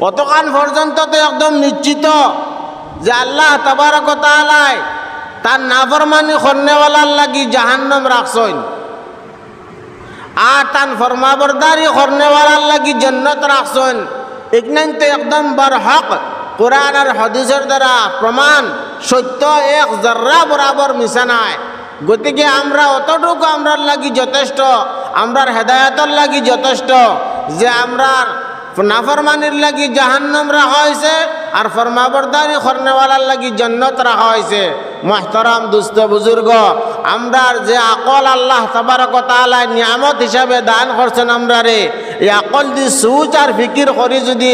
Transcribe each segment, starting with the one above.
অতকান পর্যন্ত তো একদম নিশ্চিত যে আল্লাহ তাবারকতালায় তার নাফরমানি খরনেওয়ালার লাগি জাহান্নম রাখছইন আর তান ফরমাবরদারি খরনেওয়ালার লাগি জন্নত রাখছইন এখানে তো একদম বার হক কোরআন আর হদিসের দ্বারা প্রমাণ সত্য এক জর্রা বরাবর মিশা নাই। গতিকে আমরা অতটুকু আমরার লাগি যথেষ্ট, আমরার হেদায়তর লাগি যথেষ্ট যে আমরার নাফরমানির লাগি জাহান্নাম রাখা হয়েছে, আর ফরমাবরদারি খরনেওয়ালার লাগি জন্নত রাখা হয়েছে। মাহতারাম দুস্থ বুজুর্গ, আমরার যে আকল আল্লাহ তাবারক তাআলা নিয়ামত হিসাবে দান করছেন আমরা রে এই আকল দি সুচ আর ফিকির করি যদি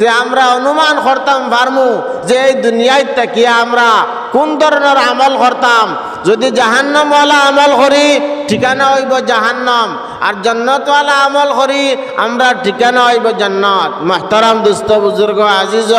যে আমরা অনুমান করতাম পারমু যে এই দুনিয়ায় তাকিয়া আমরা কোন ধরনের আমল করতাম? যদি জাহান্নামওয়ালা আমল করি, ঠিকানা হইব জাহান্নাম। আর জন্নতওয়ালা আমল করি, আমরা ঠিকানা হইব জন্নত। মাহতারাম দুস্থ বুজুর্গ আজিজ,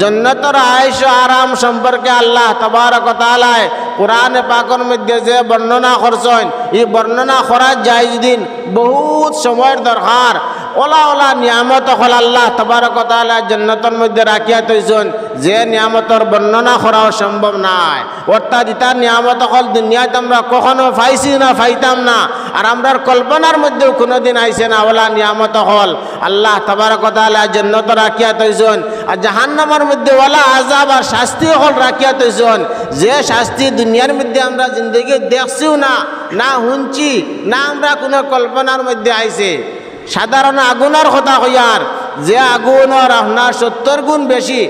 জন্নতর আয়স আরাম সম্পর্কে আল্লাহ তবারক তালায় কোরআনে পাকর মধ্যে যে বর্ণনা করছেন, এই বর্ণনা করার যায় দিন, বহুত সময়ের দরকার। ওলা ওলা নিয়ামত হল আল্লাহ তবারক তালা জন্নতর মধ্যে রাখিয়া তৈছেন যে নিয়ামতর বর্ণনা করাও সম্ভব নাই। অর্থাৎ ইতার নিয়ামত হল দুনিয়াতে আমরা কখনো পাইছি না, পাইতাম না। আর আমরার কল্পনার মধ্যেও কোনোদিন আইসে না ওলা নিয়ামত হল। আল্লাহ তবারক তালা জন্নত রাখিয়া তৈছেন আর জাহান্নামার মধ্যে ওলা আজাব আর শাস্তি হল রাখিয়া তৈছেন যে শাস্তি দুনিয়ার মধ্যে আমরা জিন্দগি দেখছিও না না শুনছি, না আমরা কোনো কল্পনার মধ্যে আইছে। সাধারণ আগুনের কথা কইয়ার যে আগুনের আপনার সত্তর গুণ বেশি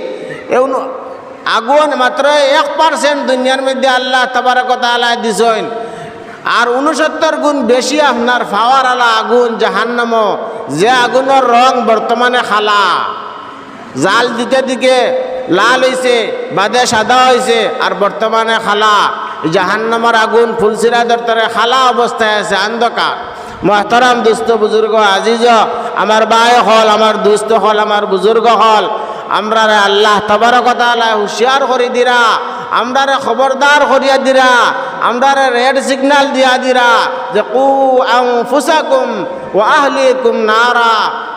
আগুন মাত্র এক পার্সেন্ট দুনিয়ার মধ্যে আল্লাহ তাবারকতা আল্লাহ দিছেন। আর উনসত্তর গুণ বেশি আপনার ফাওয়ার আলা আগুন জাহান্নাম, যে আগুনের রং বর্তমানে খালা। জাল দিতে দিকে লাল হয়েছে বাদে সাদা হয়েছে আর বর্তমানে খালা। জাহান্নামার আগুন ফুলসিরা দরতরে খালা অবস্থায় আছে অন্ধকার মহতরাম দুস্থ বুজুর্গ আজিজ, আমার বায় হল, আমার দুস্থ হল, আমার বুজুর্গ হল। আমরা আল্লাহ তবরকতা হুশিয়ার করে দিরা আমরা রে খবরদার করিয়া দিরা আমরা রে রেড সিগন্যাল দিয়া দিরা যে, কু আং ফুসাকুম ও আহলিকুম নারা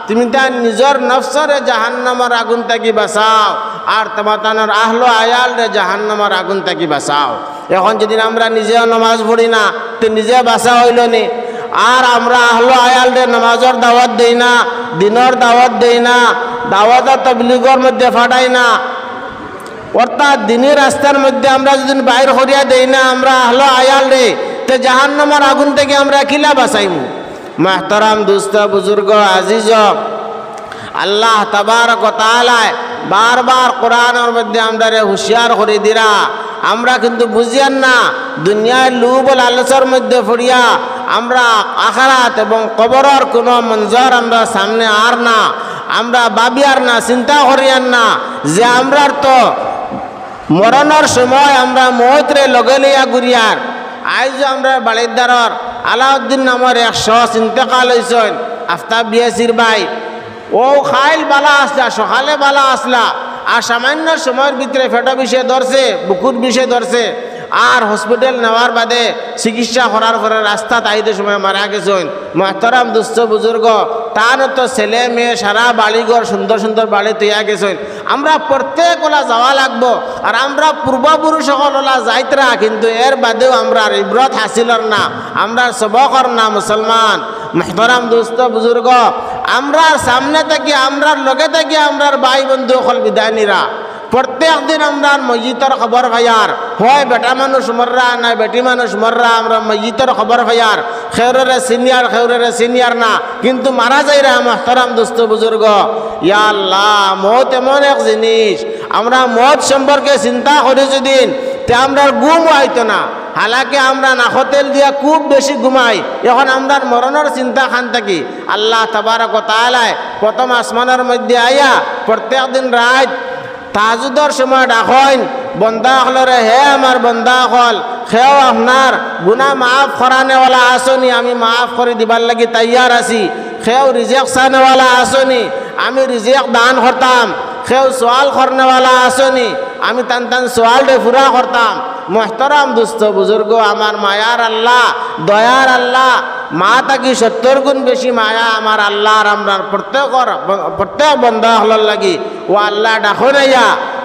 তুমি তার নিজের নফসরে জাহান্নামার আগুন থাকি বাঁচাও, আর তোমার তানোর আহলো আয়াল রে জাহান্নামার আগুন তাকি বাঁচাও। এখন যদি আমরা নিজেও নমাজ পড়ি না, তো নিজে বাঁচা হইল নি। আর আমরা আহলো আয়াল রে নমাজর দাওয়াত দেই না, দিনের দাওয়াত দেই না, দাওয়াত আর তবলিগর মধ্যে ফাটাই না। অর্থাৎ দিনের রাস্তার মধ্যে আমরা যদি বাইর করিয়া দেই না, আমরা আহলো আয়াল রে তো জাহান্নামার আগুন থেকে আমরা কিলা বাঁচাইমু মাহতারাম দুস্ত বুজুর্গ, আজিজ, আল্লাহ তাবারক তালায় বারবার কোরআনের মধ্যে আমরা হুঁশিয়ার করে দিরা। আমরা কিন্তু বুঝিয়ান না দুনিয়ার লুব লালসার মধ্যে ফুরিয়া আমরা আখারাত এবং কবরের কোনো মঞ্জর আমরা সামনে আর না, আমরা বাবিয়ার না চিন্তা করিয়ান না যে আমরার তো মরণের সময় আমরা মৌতরে লগে লইয়া ঘুরিয়ার। আইজ আমরা বাড়িদারর আলাউদ্দিন নামের এক শস ইন্তেকাল হয়েছেন আফতাব বিয়াসির ভাই। ও খাইল বালা আসলা, সকালে বালা আসলা। আর সামান্য সময়ের ভিতরে ফেটা বিষে ধরছে বুকুর বিষে ধরছে, আর হসপিটাল নেওয়ার বাদে চিকিৎসা করার পরে রাস্তা তাইতে সময় মারা গেছেন। মাহতারাম দুস্থ বুজুর্গ, তার তো ছেলে মেয়ে সারা বাড়িঘর সুন্দর সুন্দর বাড়ি তৈয়া গেছেন। আমরা প্রত্যেক ওলা যাওয়া লাগবো, আর আমরা পূর্বপুরুষ সকল ওলা যাইতরা কিন্তু এর বাদেও আমরা ইব্রত হাসিলর না, আমরা সবকর না মুসলমান মেহতরাম দোস্ত বুজুর্গ আমরা সামনে থেকে, আমরার লগে থেকে, আমরার ভাই বন্ধু সকল বিদায় নিরা প্রত্যেক দিন আমরা মসজিদের খবর ভাইয়ার, হয় বেটা মানুষ মররা না বেটি মানুষ মররা, আমরা মসজিদের খবর ভাইয়ার, খেউরের সিনিয়র খেউরের সিনিয়র না, কিন্তু মারা যায় রা মাহতারাম দোস্ত বুজুর্গ। ইয়া আল্লাহ, মত এমন এক জিনিস, আমরা মত সম্পর্কে চিন্তা করি দিন তে আমরা গুম হইতো না। হালাকে আমরা নাখতেল দিয়া খুব বেশি ঘুমাই, এখন আমরা মরণের চিন্তা খান থাকি। আল্লাহ তাবারক তালায় প্রথম আসমানের মধ্যে আইয়া প্রত্যেক দিন রাত তাজুদর সময় ডাকইন, বন্দা হলরে হে আমার বন্দা হল সেও আপনার গুণা মাফ করানেওয়ালা আসনি, আমি মাফ করে দিবার লাগি তৈয়ার আছি সেও রিজেক চানেওয়ালা আসনি, আমি রিজেক দান করতাম সেও সোয়াল করনেওয়ালা আসনি আমি তান তান সোয়াল পুরা করতাম মহতরাম দুস্থ বুজুর্গ আমার মায়ার আল্লাহ দয়ার আল্লাহ। মা তাকি সত্তর গুণ বেশি মায়া আমার আল্লাহ আর আমরা প্রত্যেক প্রত্যেক বন্ধ হলার লাগি। ও আল্লাহ, ডাকো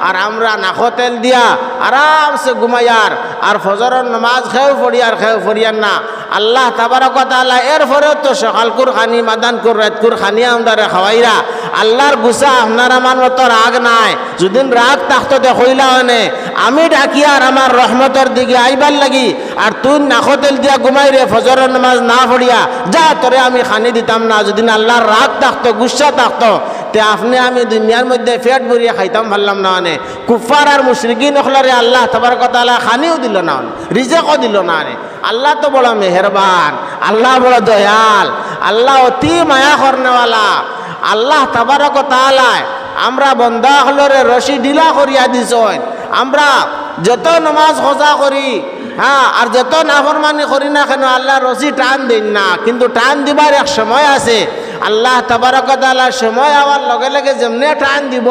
আর আমরা নাখো তেল দিয়া আরামসে ঘুমাইয়ার, আর ফজরের নামাজ খেয়েও পড়িয়ার খেয়েও পড়িয়ার না। আল্লাহ তাবারক তাআলা এরপরেও তো সকালকুর খানি মাদানকুর রাতকুর খানি আমদারে খাওয়াইরা। আল্লাহর গুসা আপনার আমার মতো রাগ নাই। যদি রাগ তাহতো দেখইলা হনে আমি ডাকি আর আমার রহমতের দিকে আইবার লাগি, আর তুই তেল দিয়া ঘুমাই রে, ফজরের নামাজ না পড়িয়া, যা তোরে আমি খানি দিতাম না। যদি আল্লাহর রাগ থাকতো গুসা থাকতো তে আপনি আমি দুনিয়ার মধ্যে পেট ভরিয়া খাইতাম পারলাম না মানে কুফার আর মুশরিকিন হলারে আল্লাহ তোমার কথা আল্লাহ খানিও দিল না রিজেকও দিল না রে আল্লাহ তো বড় মেহরবান, আল্লাহ বড় দয়াল, আল্লাহ অতি মায়া করনেওয়ালা আল্লাহ তাবারক তালায় আমরা বন্ধা হলরে রশি ঢিলা করিয়া দিছ আমরা যত নমাজ সজা করি হ্যাঁ আর যত নাফরমানি করি না কেন, আল্লাহ রশি টান দিন না। কিন্তু টান দিবার এক সময় আছে আল্লাহ তাবারকতালা সময় আওয়ার লগে লগে যেমনে টান দিব,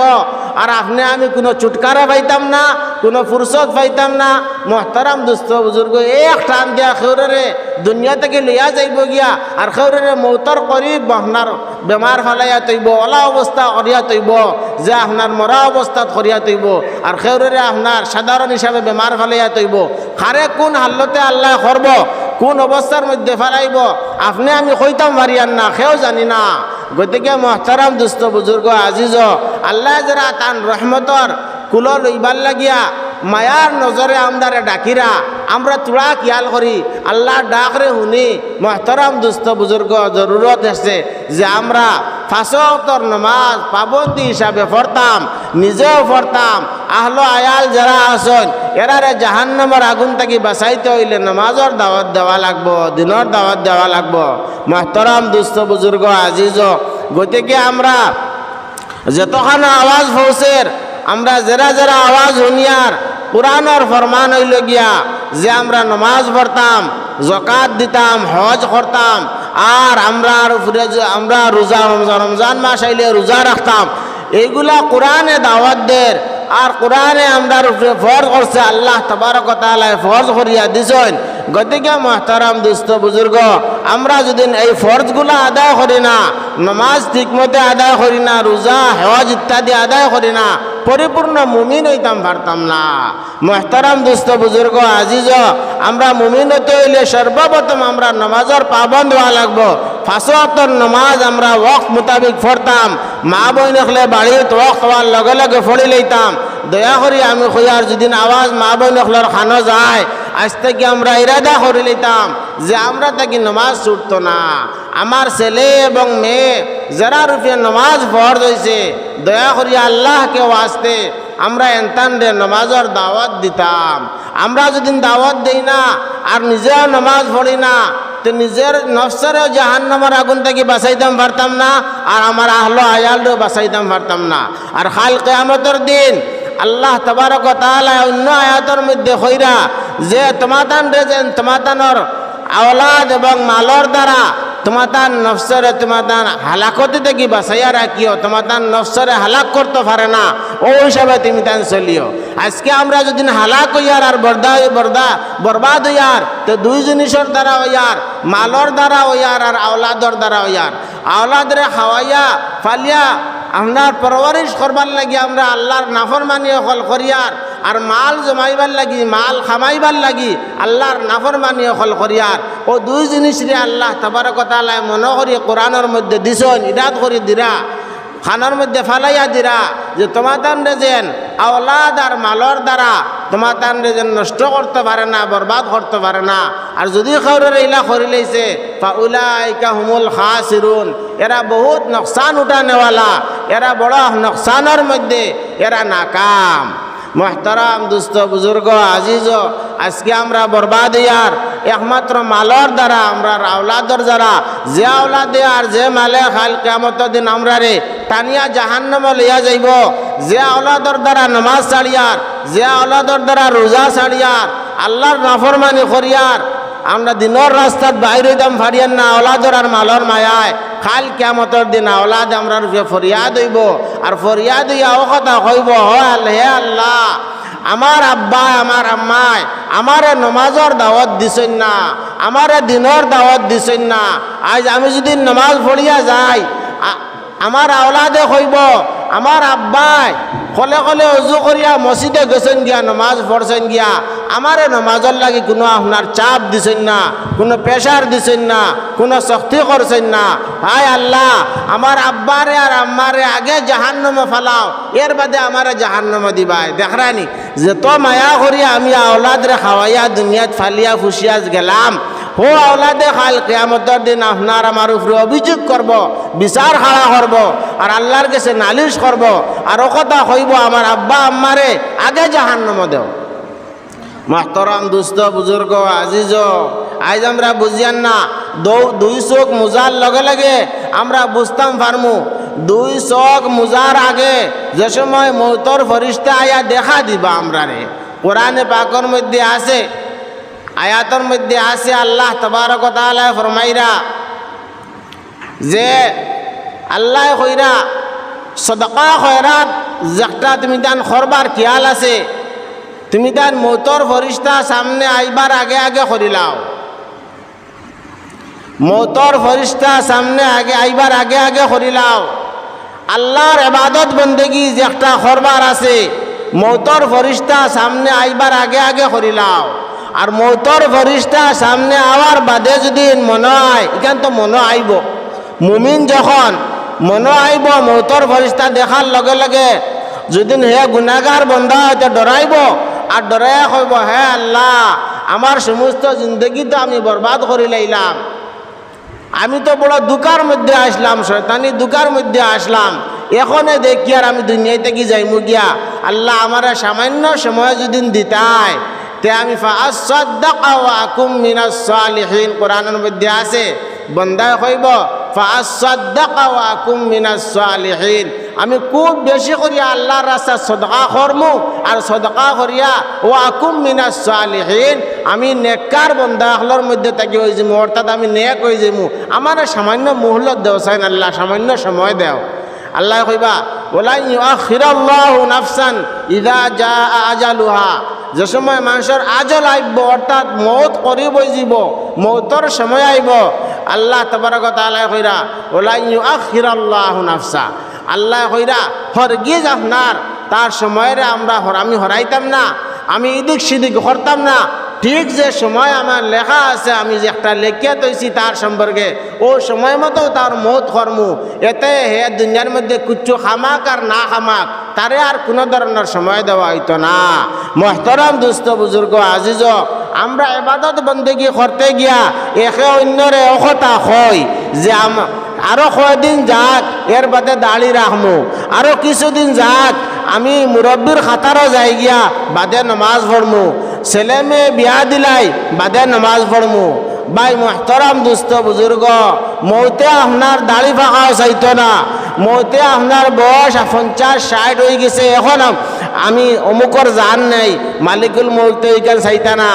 আর আপনি আমি কোনো চুটকারা পাইতাম না, কোনো ফুরসত পাইতাম না। মহতারাম দুস্থ বুজুর্গ এক টান দিয়া খেউরে দুনিয়া থেকে লইয়া যাইব গিয়া, আর খেউরে মৌতর করি বহনার বেমার ফেলাইয়া তৈব, অলা অবস্থা করিয়া তৈব, যে আপনার মরা অবস্থাত করিয়া তৈব, আর খেউরে আপনার সাধারণ হিসাবে বেমার ফেলাইয়া তৈব। খারে কোন হাল্লতে আল্লাহ করব কোন অবস্থার মধ্যে ফেলাইব? আপনি আমি কইতাম পারিয়ান না, সেও জানি না। গতিকে মহতারাম দুস্থ বুজুর্গ আজিজ, আল্লাহ যারা তান রহমতর কুল লইবার লাগিয়া মায়ার নজরে আমদারে ডাকিরা, আমরা তুড়া খেয়াল করি, আল্লাহ ডাকরে শুনি, মহতরাম দুস্থ বুজুর্গ জরুরত আছে যে আমরা ফাঁসতর নমাজ পাবন্দি হিসাবে পড়তাম, নিজেও পড়তাম, আহলো আয়াল যারা আসন এরারে জাহান্নামের আগুন থাকি বাঁচাইতে হইলে নমাজর দাওয়াত দেওয়া লাগবো, দিনের দাওয়াত দেওয়া লাগবো। মহতরাম দুস্থ বুজুর্গ, আজিজ, গতিকে আমরা যতখানো আওয়াজ পৌঁছের আমরা যারা যারা আওয়াজ শুনিয়ার, কোরআনর ফরমান হইল গিয়া যে আমরা নমাজ পড়তাম জকাত দিতাম, হজ করতাম, আর আমরা আমরা রোজা, রমজান মাস আইলে রোজা রাখতাম। এইগুলা কোরআনে দাওয়াত দের আর কোরআনে আমরা উপরে ফরজ করছে, আল্লাহ তবারক তাআলা ফরজ করিয়া দিছেন। গতিকে মহতারাম দুস্থ বুজুর্গ, আমরা যদি এই ফরজগুলো আদায় করি না, নমাজ ঠিকমতে আদায় করি না, রোজা, হেওয়াজ ইত্যাদি আদায় করি না পরিপূর্ণ মুমিন হইতাম, পারতাম না। মহতারাম দুস্থ বুজুর্গ, আজিজ, আমরা মুমিন হতে হইলে সর্বপ্রথম আমরা নমাজের পাবন্দ হওয়া লাগবো। ফাঁসোয়াতর নমাজ আমরা ওয়াক মোতাবিক ফরতাম মা বোন হলে বাড়িত ওয়াক হওয়ার লগে লগে ফড়ি লইতাম। দয়া করি আমি খুঁজার যদি আওয়াজ মা বোন হলার খানো যায় আজ থেকে আমরা ইরাদা করে লইতাম যে আমরা তাকে নমাজ ছুটতো না। আমার ছেলে এবং মেয়ে যারা রূপে নমাজ ফরজ হয়েছে, দয়া করি আল্লাহকে ওয়াস্তে আমরা এনতান রে নমাজের দাওয়াত দিতাম। আমরা যদি দাওয়াত দিই না আর নিজেও নমাজ পড়ি না, তো নিজের নফসেরও জাহান নামার আগুন থেকে বাঁচাইতাম পারতাম না আর আমার আহলো আয়ালও বাঁচাইতাম পারতাম না। আর খাল কেয়ামতের দিন আল্লাহ তবারক তাআলা অন্য আয়াতের মধ্যে হইরা যে তোমাতান রেজেন তোমাতানর আওলাদ এবং মালর দ্বারা তোমাতান নফসরে তোমাতান হালাকতে থেকে বাঁচাইয়া রাখিও তোমাতান নফসরে হালাক করতে পারে না। ও হিসাবে তুমি তান চলিও। আজকে আমরা যদি হালাক হইয়ার আর বরদা বর্দা বরবাদ হইয়ার, তো দুই জিনিসের দ্বারা হইয়ার, মালর দ্বারা হইয়ার আর আওলাদর দ্বারা হইয়ার। আওলাদরে খাওয়াইয়া, ফালিয়া, আপনার পরবরিশ করবার লাগি আমরা আল্লাহর নাফরমানি অকল করিয়ার। আর মাল জমাইবার লাগি, মাল খামাইবার লাগি, আল্লাহর নাফরমানি অকল করিয়ার। ও দুই জিনিসরে আল্লাহ তাবারকতালায় মনে করি কোরআনের মধ্যে দিছন, ইরাদ করি দিরা, খানার মধ্যে ফালাইয়া দিরা, যে তোমাতান রেজেন আওলাদ আর মালর দ্বারা তোমার তোমাতান রেজেন নষ্ট করতে পারে না, বরবাদ করতে পারে না। আর যদি খবরের ইলা করি লাইছে উলাইকা হুমুল খাসিরুন। এরা বহুত নকশান উঠানেওয়ালা, এরা বড় নকশানের মধ্যে, এরা নাকাম। মহতারাম দুস্থ বুজুর্গ আজিজ আজকে আমরা বরবাদ ইয়ার। একমাত্র মালর দ্বারা, আমরা আওলাদর দ্বারা যে আওলাদে আর যে মালে খাল কেমত দিন আমরা রে, টানিয়া জাহান্নাম লইয়া যাইব। যে আওলাদর দ্বারা নমাজ ছাড়িয়ার, যে আওলাদর দ্বারা রোজা ছাড়িয়ার, আল্লাহর নাফরমানি করিয়ার, আমরা দিনের রাস্তাত বাইর হইতাম ফারিয়ান না, আওলাদর আর মালর মায়ায়। খাল কেমতর দিন আওলাদ আমরা রূপে ফরিয়াদ হইব আর ফরিয়াদ হইয়া ও কথা কইব, হে আল্লাহ আমার আব্বা আমার আম্মায় আমার নমাজর দাওয়াত দিছেন না আমারে দিনের দাওয়াত দিছেন না, আজ আমি যদি নমাজ পড়িয়া যাই আমার আওলাদে কইব আমার আব্বাই কলে কলে অজু করিয়া মসজিদে গেছেন গিয়া, নমাজ পড়ছেন গিয়া, আমারে নমাজের লাগি কোনো আপনার চাপ দিছেন না, কোনো প্রেশার দিছেন না, কোনো শক্তি করছেন না। হায় আল্লাহ আমার আব্বারে আর আম্মারে আগে জাহান্নমে ফালাও এর বাদে আমারে জাহান্নমে দিবাই। দেখরানি যে তো মায়া করিয়া আমি আওলাদরে খাওয়াইয়া দুনিয়াত ফালিয়া ফুসিয়া গেলাম হো আওলাদে খাল কেয়ামতর দিন আপনার আমার উপরে অভিযোগ করব, বিচার খাড়া করব, আর আল্লাহর কাছে নালিশ করব, আর ও কথা কইব আমার আব্বা আম্মারে আগে জাহান্নম দেও। মাহতরাম দুস্থ বুজুর্গ আজিজ আজ আমরা বুঝিয়ান না দুই চোখ মুজার লগে লগে আমরা বুঝতাম পারমু। দুই চোখ মুজার আগে যে সময় মৌতর ফরিস্তা আয়া দেখা দিবা আমরা রে কোরআনে পাকর মধ্যে আছে আয়াতর মধ্যে আছে আল্লাহ তবারক তাআলা ফরমাইরা যে আল্লাহ কইরা, সদকা খয়রাত যেটা তুমি দান খরবার খেয়াল আছে। তুমি তার মৌতর ফরিস্তা সামনে আইবার আগে আগে করিলাও মৌতর ফরিস্তা সামনে আগে আইবার আগে আগে করিলাও আল্লাহর এবাদত বন্দেগি যে একটা খরবার আছে। মৌতর ফরিস্তা সামনে আইবার আগে আগে করিলাও আর মৌতর ফরিস্তা সামনে আওয়ার বাদে যদি মনে হয় এখান তো মনে আইব। মুমিন যখন মনে আইব, মৌতর ফরিস্তা দেখার লগে লগে যদি হে গুণাগার বন্ধ হয়তো ডরাইব, আর ডরাইয়া কইব, হে আল্লাহ, আমার সমস্ত জিন্দগি তো আমি বরবাদ করে লাইলাম। আমি তো বড় দুকার মধ্যে আসলাম, শয়তানি দুকার মধ্যে আসলাম। এখনে দেখি আর আমি দুনিয়ায় থেকে যাইমু গিয়া। আল্লাহ আমার সামান্য সময় যদি দিতাই তে আমি সালিহিন। কোরআনের মধ্যে আছে বন্দায় মিনাস সালিহিন। আমি খুব বেশি করিয়া আল্লাহর রাস্তা সদকা করমু, আর সদকা করিয়া ও আকুম মিনাস সালিহিন, আমি নেককার বন্দা হলর মধ্যে থাকি হয়ে যাব অর্থাৎ আমি নেক হয়ে যাব আমার সামান্য মুহূর্ত দেও চাইন আল্লাহ, সামান্য সময় দেও। আল্লাহ কইবা ওলাই আখিরাল্লাহু নাফসান ইদা জা আজালুহা। যে সময় মানুষের আজল আইব অর্থাৎ মৌত করিব জীব, মৌতর সময় আইব। আল্লাহ তবরক আল্লাহ কইরা, ওলাই আখিরাল্লাহু নাফসা। আল্লাহ কইরা, হরগিজ আপনার, তার সময়ের আমরা আমি হরাইতাম না, আমি ইদিক সিদিক হরতাম না ঠিক যে সময় আমার লেখা আছে, আমি যে একটা লেখিয়া তৈছি তার সম্পর্কে, ও সময় মতো তার মত কর্ম এতে হে দুনিয়ার মধ্যে কুচ্ছু খামাক আর না খামাক তারে আর কোনো ধরনের সময় দেওয়া হইতো না। মহতরম দুস্থ বুজুর্গ আজিজ আমরা এবাদত বন্দেগি করতে গিয়া একে অন্যরে অকতা হয় যে আম আরও কয়দিন যাক, এর বাদে দাড়ি রাখমু আরও কিছুদিন যাক আমি মুরব্বীর খাতারও যাই গিয়া বাদে নমাজ পড়মু ছেলে মেয়ে বিয়া দিলাই, বাদে নমাজ পড়মু ভাই মোহতরাম দুস্থ বুজুর্গ মৌতে আপনার দাড়ি ফাঁকাও চাইতো না। মৌতে আপনার বয়স পঞ্চাশ ষাট হয়ে গেছে এখন আম- অমুকর জান নেই, মালিকুল মৌতে এইখান চাইতা না।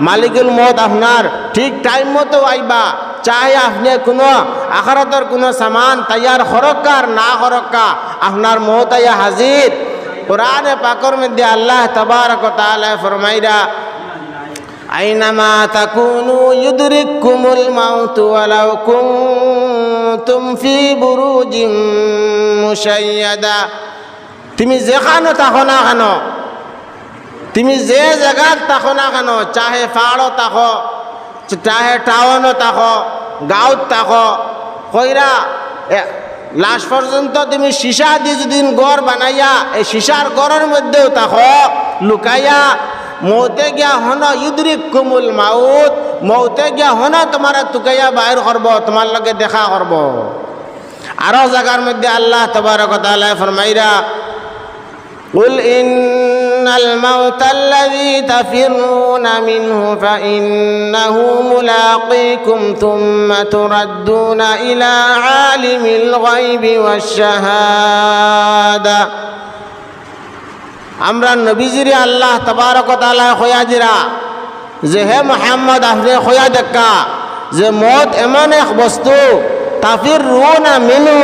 মালিকুল মত আপনার ঠিক টাইম মতো আইবা চাই আপনি কোনো আখারতর কোনো সামান তৈয়ার হরক্কা আর না হরক্কা আপনার মত আইয়া হাজির কোরআনে পাকর মধ্যে আল্লাহ তবারক তাআলা ফরমাইরা আইনামা তাকুনু ইউদরিকুমুল মাউত ওয়ালাউ কুনতুম ফি বুরুজিম মুশাইয়াদা তুমি যেখানে থাকো না কেন তুমি যে জায়গাত থাকো না কেন চাহে পাহাড়ও থাকো চাহে টাউনও থাকো গাঁৱত থাকো কইরা লাস্ট পর্যন্ত তুমি সীসা দিয়ে যদি গড় বানাইয়া, এই সীসার গড়ের মধ্যেও তাহ লুকাইয়া, মৌতে গিয়া হন ইউদ্রিক কুমুল মাউত, মৌতে গিয়া হন তোমার তুকাইয়া বাইর করব, তোমার লগে দেখা করব। আরও জায়গার মধ্যে আল্লাহ তবারক কথা ফরমাইরা قل إن الموت الذي تفرون منه فإنه ملاقيكم ثم تردون إلى عالم الغيب والشهادة আমরা নবীজিরে আল্লাহ তবারক তাআলা খোয়া দিরা যে হে মোহাম্মদ আপনি খোয়া দেখা যে মত এমন এক বস্তু তাফির রু না মিনু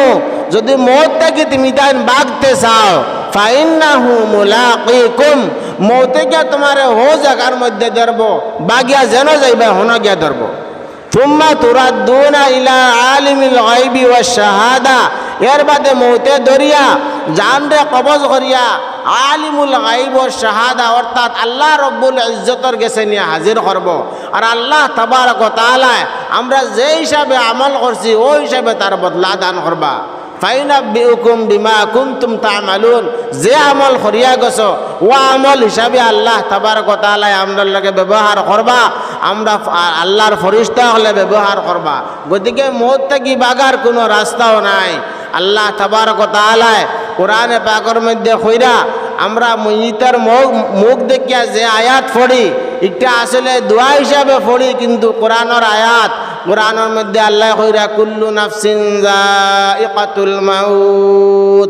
যদি মত থেকে তুমি তাই বাগতে চাও ফাইন্নাহু মুলাকিকুম, মৌতে গিয়া তোমার হো জায়গার মধ্যে ধরব, বাগিয়া যেন যাইবা হন গিয়া ধরব। তুম্মা তুরাদ্দুনা ইলা আলিমিল গায়বি ওয়াশ শাহাদা, এর বাদে মৌতে দরিয়া জানরে কবজ করিয়া আলিমুল গাইব শাহাদা, অর্থাৎ আল্লাহ রব্বুল ইজ্জতর গেছে নিয়ে হাজির করব। আর আল্লাহ ওয়া তাআলা, আমরা যে হিসাবে আমল করছি ওই হিসাবে তার বদলা দান করবা। ফাইনাব্বিউকুম বিমা কুনতুম তা'মালুন। যে আমল করিয়া গেছ, ও আমল হিসাবে আল্লাহ তাবারক ওয়া তাআলা আমরা লগে ব্যবহার করবা আমরা আল্লাহর ফরিস্তা হলে ব্যবহার করবা গতিকে মত থেকে বাগার কোনো রাস্তাও নাই। আল্লাহ তাবারক ওয়া তাআলা কোরআনে পাকের মধ্যে কইরা আমরা মইতার মুখ মুখ দেখিয়া যে আয়াত পড়ি এটা আসলে দোয়া হিসাবে পড়ি কিন্তু কোরআনের আয়াত কোরআনের মধ্যে আল্লাহ কইরা, কুল্লু নাফসিন যায়িকাতুল মাউত।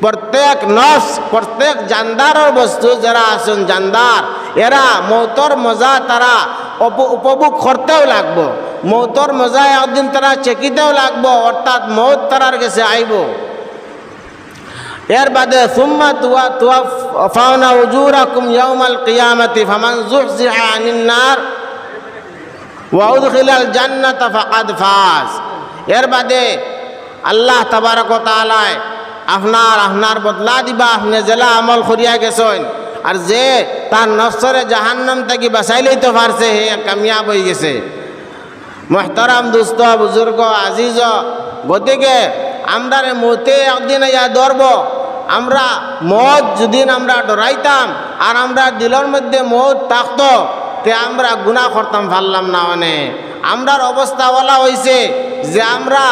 প্রত্যেক নফস, প্রত্যেক জানদারের বস্তু যারা আছেন জানদার, এরা মৌতর মজা তারা উপ- উপভোগ করতেও লাগবো। মৌতর মজা একদিন তারা চেকিতেও লাগবো, অর্থাৎ মৌত তারার কাছে আইব। এর বাদে, সুম্মা তুয়া তুয়া ফাওনা উজুরাকুম ইয়াউমাল কিয়ামাতি ফামান যুহজিহা আনিন নার। ওয়া উদখিলাল জান্নাতা ফাকাদ ফাজ। এর বাদে আল্লাহ তাবারক তাআলা আপনার আপনার বদলা দিবা, আপনি জেলা আমল করিয়া গেছেন। আর যে তার নফসরে জাহান্নাম থেকে বাঁচাই লইতে পারছে, হে কামিয়াব হয়ে গেছে। মহতারাম দুস্থ, বুজুর্গ, আজিজ, গতিকে আমরা মতে একদিন ইয়া ধরব। আমরা মদ, যদিন আমরা ডরাইতাম, আর আমরা দিলের মধ্যে মদ থাকতো তে আমরা গুণা করতাম পারলাম না মানে। আমরার অবস্থা বলা হয়েছে যে আমরা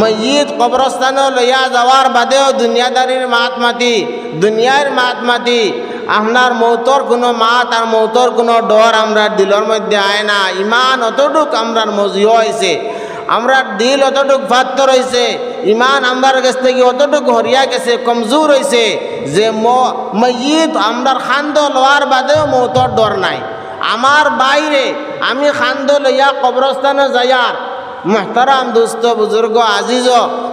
মসজিদ কবরস্থানে লইয়া যাওয়ার বাদেও দুনিয়াদারির মাত মাতি দুনিয়ার মাত মাতি আপনার মৌতর কোনো মাত আর মৌতর কোনো ডর আমরা দিলের মধ্যে আয় না। ইমান অতটুক আমরার মজিও হয়েছে আমরা দিল অতটুক ফাত্ত রয়েছে ইমান আমরার কাছ থেকে অতটুক হরিয়া গেছে, কমজোর হয়েছে যে মসজিদ আমরার খান্দ লওয়ার বাদেও মৌতর ডর নাই। আমার বাইরে আমি খান্দ লইয়া কবরস্থানে যাইয়ার। মহতারাম দুস্থ, বুজুর্গ, আজিজ,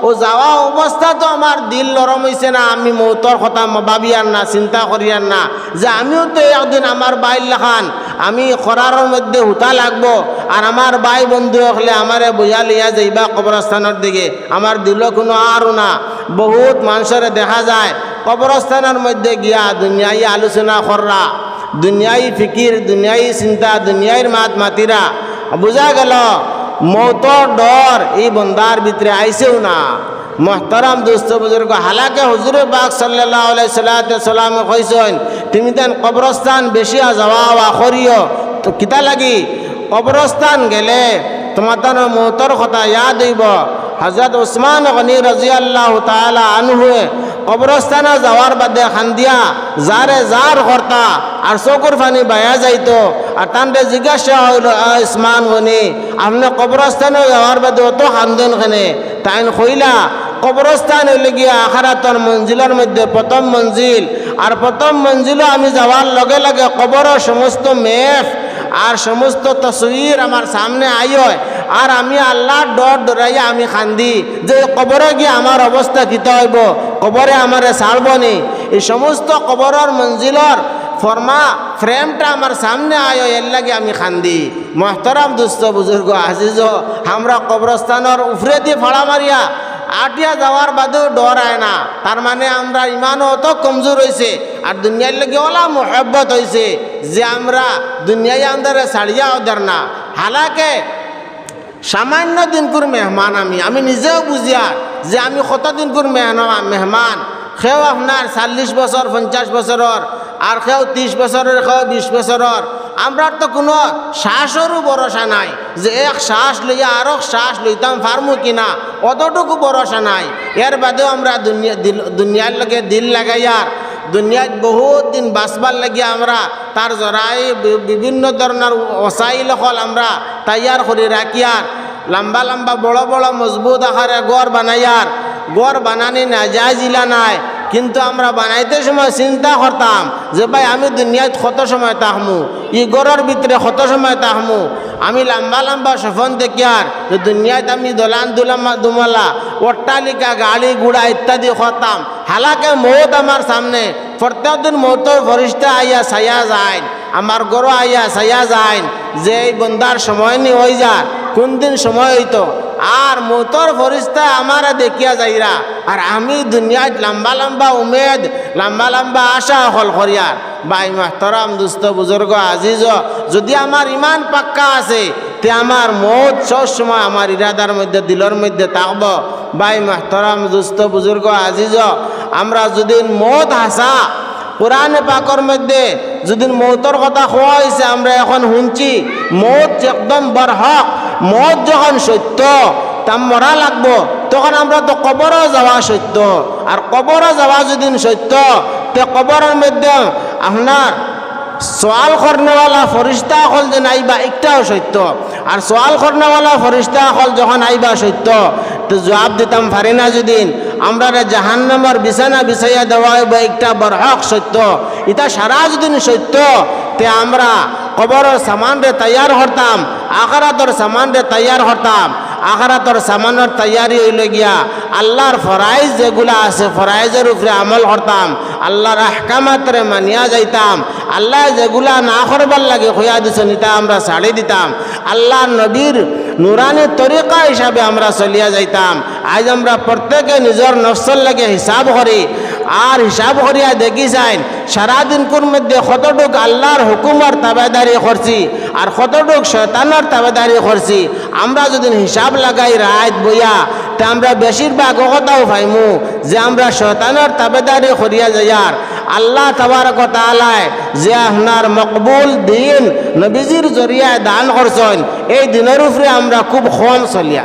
ও যাওয়া অবস্থা তো আমার দিল নরম হয়েছে না, আমি মৌতর কথা ভাবিয়ার না, চিন্তা করিয়ার না, যে আমিও তো একদিন আমার বাইর লেখান আমি খরার মধ্যে হুতা লাগবো আর আমার ভাই বন্ধু হলে আমারে বইয়া লিয়া যাইবা কবরস্থানের দিকে আমার দিল কোনো আরও না। বহুত মানুষের দেখা যায় কবরস্থানের মধ্যে গিয়া দুনিয়াই আলোচনা কররা দুনিয়াই ফিকির, দুনিয়াই চিন্তা দুনিয়ার মাত মাতিরা বোঝা গেল মৌতর ডর এই বন্দার ভিতরে আইসেও না। মহতারাম দোস্ত বুজুর্গ হালাকে হুজুর বাগ সাল্লাহ সাল্লাম কইসেন তুমি তেন কবরস্থান বেশি যাওয়া আওয়া তো কিতা লাগি? কবরস্থান গেলে তোমার তার মৌতর কথা ইয়াদ হইব। হজরত উসমান গনি রাজি আল্লাহ তালা আনহুয়ে কবরস্থানে যাওয়ার বাদে খান্দিয়া যারে যার কর্তা আর চকুর ফানি বায়া যাইতো। আর তানরে জিজ্ঞাসা হইল ইসমান গনি আপনি কবরস্থানে যাওয়ার বাদে অত খান্দন খানে তাইন কইলা কবরস্থান হইলে গিয়া আখারাতর মঞ্জিলের মধ্যে প্রথম মঞ্জিল আর প্রথম মঞ্জিলও আমি যাওয়ার লগে লগে কবরের সমস্ত মেফ আর সমস্ত তসবির আমার সামনে আইয় আর আমি আল্লাহর ডর ডরাইয়া আমি খান্দি। যে কবরে গিয়ে আমার অবস্থা কিতা হইব? কবরে আমারে ছাড়বনি এই সমস্ত কবরের মঞ্জিলর ফরমা, ফ্রেমটা আমার সামনে আয়, এর লাগে আমি খান্দি। মহতরাম দুস্থ বুজুর্গ, আজিজ আমরা কবরস্থানের উফরে দিয়ে ফাড়া মারিয়া আটিয়া যাওয়ার বাদেও ডর আয় না। তার মানে আমরা ইমানও অত কমজোর হয়েছে আর দুনিয়ার লাগে ওলা মোহব্বত হয়েছে যে আমরা দুনিয়ায় আমাদের ছাড়িয়া ওদের না। হালাকে সামান্য দিনকুর মেহমান আমি। আমি নিজেও বুঝিয়া যে আমি কত দিনকুর মেহমান মেহমান? সেও আপনার চাল্লিশ বছর পঞ্চাশ বছরের আর সেও ত্রিশ বছরের সেও বিশ বছরের আমরা তো কোনো শ্বাসেরও ভরসা নাই যে এক শ্বাস লইয়া আর এক শ্বাস লইতাম ফার্মু কিনা। অতটুকু ভরসা নাই। এর বাদেও আমরা দুনিয়ার লগে দিল লাগাইয়ার দুনিয়াত বহুত দিন বাঁচবার লাগিয়া আমরা তার জরাই বিভিন্ন ধরনের অসাইল হল আমরা তৈয়ার করে রাখিয়ার লম্বা লম্বা বড় বড় মজবুত আকারে গড় বানাইয়ার গড় বানানি না যাইজিলা নাই। কিন্তু আমরা বানাইতে সময় চিন্তা করতাম যে ভাই আমি দুনিয়াত কত সময় তাহমু ই গড়ের ভিতরে কত সময় তাহমু আমি লম্বা লম্বা সফন দেখিয়ার যে দুনিয়াত আমি দলান দুলামা দুমালা, অট্টালিকা, গাড়ি গুড়া ইত্যাদি করতাম। হালাকে মৌত আমার সামনে প্রত্যেক দিন মৌতর ফরিস্তা আইয়া ছায়া যায় আমার গরু আইয়া ছায়া যায় যে এই বন্দার সময় নি হয়ে যার কোন দিন সময় হইতো? আর মোতর ফরিস্তা আমারা দেখিয়া যাইরা। আর আমি দুনিয়াত লম্বা লম্বা উমেদ, লম্বা লম্বা আশা হল করিয়ার বাই মাহতরাম, দুস্থ বুজুর্গ, আজিজ, যদি আমার ইমান পাক্কা আছে, তে আমার মত সব সময় আমার ইরাদার মধ্যে, দিলর মধ্যে থাকব। বাই মাহতরাম, দুস্থ বুজুর্গ, আজিজ, আমরা যদি মত হাসা, কোরআনে পাকর মধ্যে যদি মৌতর কথা কোয়া হয়েছে আমরা এখন শুনছি, মৌত একদম বরহক মৌত যখন সত্য তা মরা লাগবো। তখন আমরা তো কবরও যাওয়া সত্য। আর কবরও যাওয়া যদি সত্য, তে কবরের মধ্যে আপনার সোয়াল করনেওয়ালা ফরিস্তা হল যে নাইবা একটাও সত্য। আর সোয়াল করনেওয়ালা ফরিস্তা হল যখন আইবা সত্য, তো জবাব দিতাম পারি না যেদিন। আমরা জাহান্নামার বিছানা বিছাইয়া দেওয়া হইব একটা বরহক সত্য। এটা সারা যেদিন সত্য, তে আমরা কবরের সামান রে তৈয়ার হরতাম আখারাতর সামান রে তৈয়ার হরতাম আখারাতর সামানের তৈয়ারি হইল গিয়া আল্লাহর ফরাইজ যেগুলা আছে ফরাইজের উপরে আমল করতাম আল্লাহর আহকামাতরে মানিয়া যাইতাম, আল্লাহ যেগুলা না করবার লাগে হইয়া দিছেন এটা আমরা ছাড়ি দিতাম আল্লাহ নবীর নুরানি তরিকা হিসাবে আমরা চলিয়া যাইতাম, আজ আমরা প্রত্যেকে নিজের নফসল লাগে হিসাব করি আর হিসাব করিয়া দেখি যাইন সারাদিন কোন মধ্যে কতটুক আল্লাহর হুকুমর তাবেদারি করছি আর কতটুক শয়তানের তাবেদারি করছি, আমরা যদি হিসাব লাগাই রাত বইয়া, তা আমরা বেশিরভাগ কথাও পাইমু যে আমরা শয়তানের তাবেদারি করিয়া যাইয়ার। আল্লাহ তাবার কথা তালায় যে আপনার মকবুল দিন নবীজির জরিয়ায় দান করছেন, এই দিনের উপরে আমরা খুব কম চলিয়া